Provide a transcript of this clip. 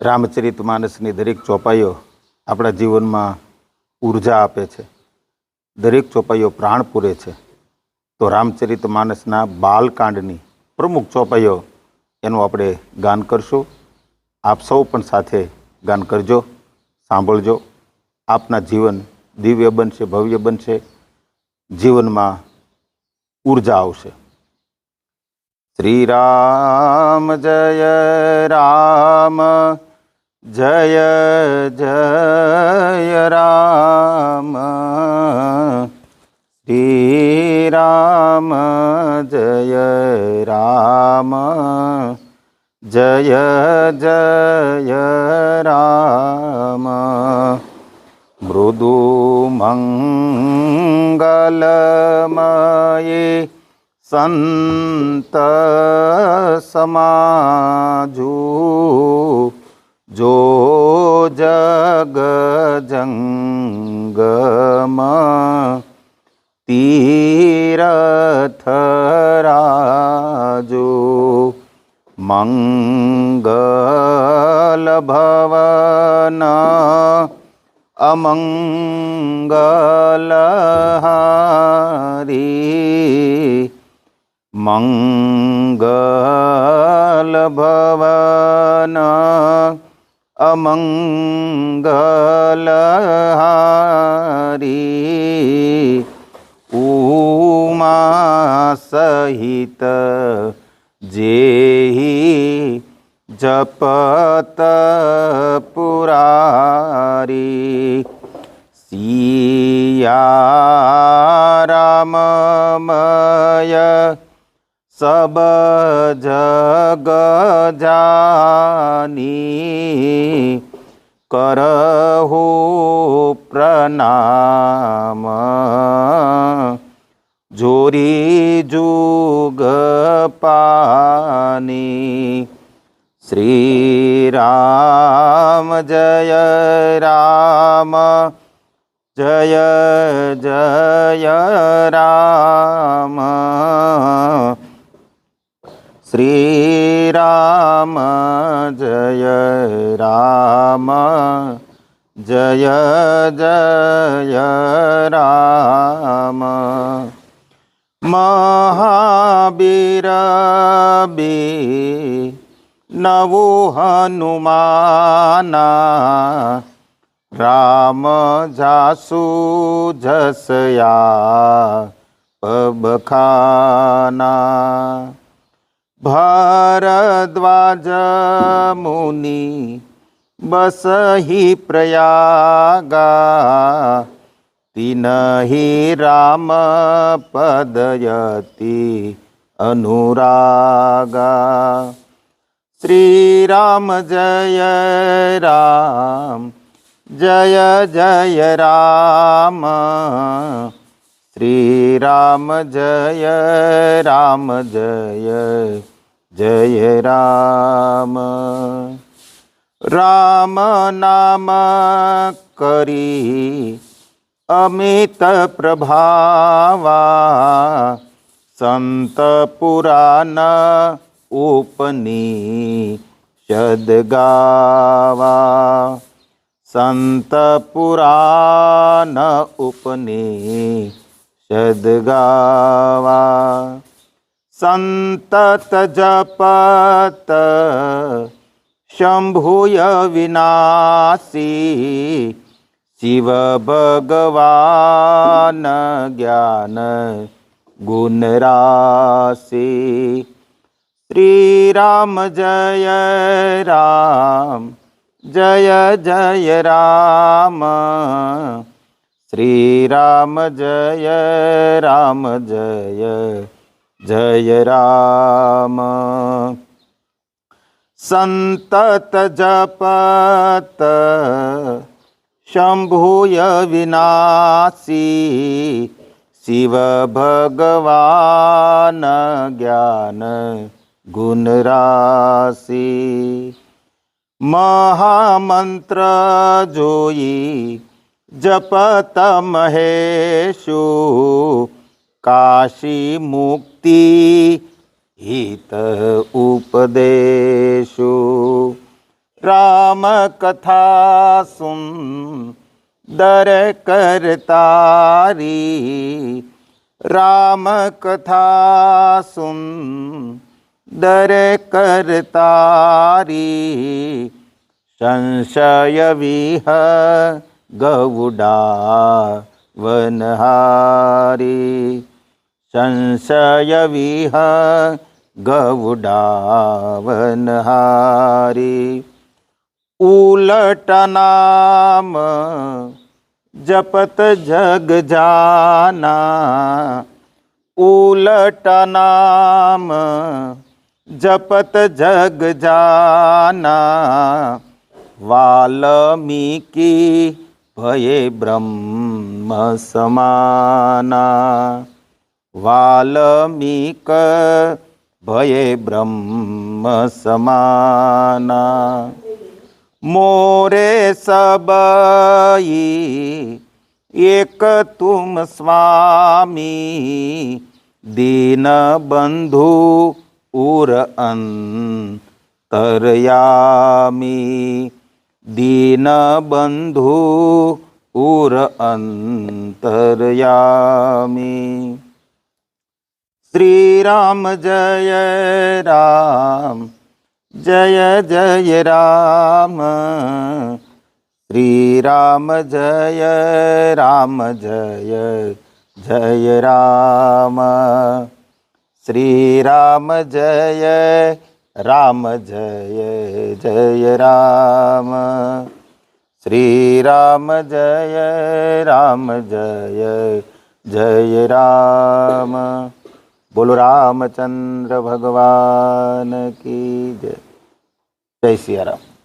રામચરિત માનસની દરેક ચોપાઈઓ આપણા જીવનમાં ઊર્જા આપે છે. દરેક ચોપાઈઓ પ્રાણ પૂરે છે. તો રામચરિત માનસના બાલકાંડની પ્રમુખ ચોપાઈઓ એનું આપણે ગાન કરશું. આપ સૌ પણ સાથે ગાન કરજો, સાંભળજો. આપના જીવન દિવ્ય બનશે, ભવ્ય બનશે. જીવનમાં ઊર્જા આવશે. શ્રી રામ જય રામ. જય જય રામ. શ્રી રામ જય રામ. જય જય રામ. મૃદુ મંગલમયે સંત સમાજુ જો જગ જંગમ તીરથ રાજુ મંગલ ભવન અમંગલહારી ઉમા સહિત જેહી જપત પુરારી સિયા રામમય सब जग जानी। करहु प्रणाम। जोरी जुग पानी। श्री राम जय राम। जय जय राम। શ્રી રામ જય રામ, જય જય રામ. મહાબીર બી, નવું હનુમાના. રામ જાસુ જસયા, પબખાના. भारद्वाज मुनि ही प्रयागा। ही राम पदयति अनुरागा। श्रीराम जय राम जय जय राम। શ્રી રામ જય રામ જય જય રામ રામ નામ કરી અમિત પ્રભાવા સંત પુરાણ ઉપની ગાવા સંત પુરાણ ઉપની सद्गावा संतत जपत शंभुय विनाशी शिव भगवान ज्ञान गुण राशि। श्री राम जय राम, जय जय राम। श्रीराम जय, राम जय जय राम। संतत जपत, शंभुय विनाशी, शिव भगवान ज्ञान गुणराशि महामंत्र जोई જપત મહેશુ કાશી મુક્તિ હિત ઉપદેશુ. રામ કથા સુન દર કરતારી રામ કથા સુન દર કરતારી સંશય વિહ गौडा वनहारी संशय विह गौडा वनहारी उलट नाम जपत जग जाना। उलट नाम जपत जग जाना। वाल्मीकि भये ब्रह्म समाना। वाल्मीक भये ब्रह्म समाना। मोरे सबई, एक तुम स्वामी, दीन बंधु उर अंतरयामी। दीन बंधु उर अंतरयामी। श्री राम जय राम, जय जय राम। श्री राम जय राम, जय जय राम। श्री राम जय राम, जय जय राम। श्री राम जय राम, जय जय राम। बोलो रामचंद्र भगवान की जय। जय सिया राम।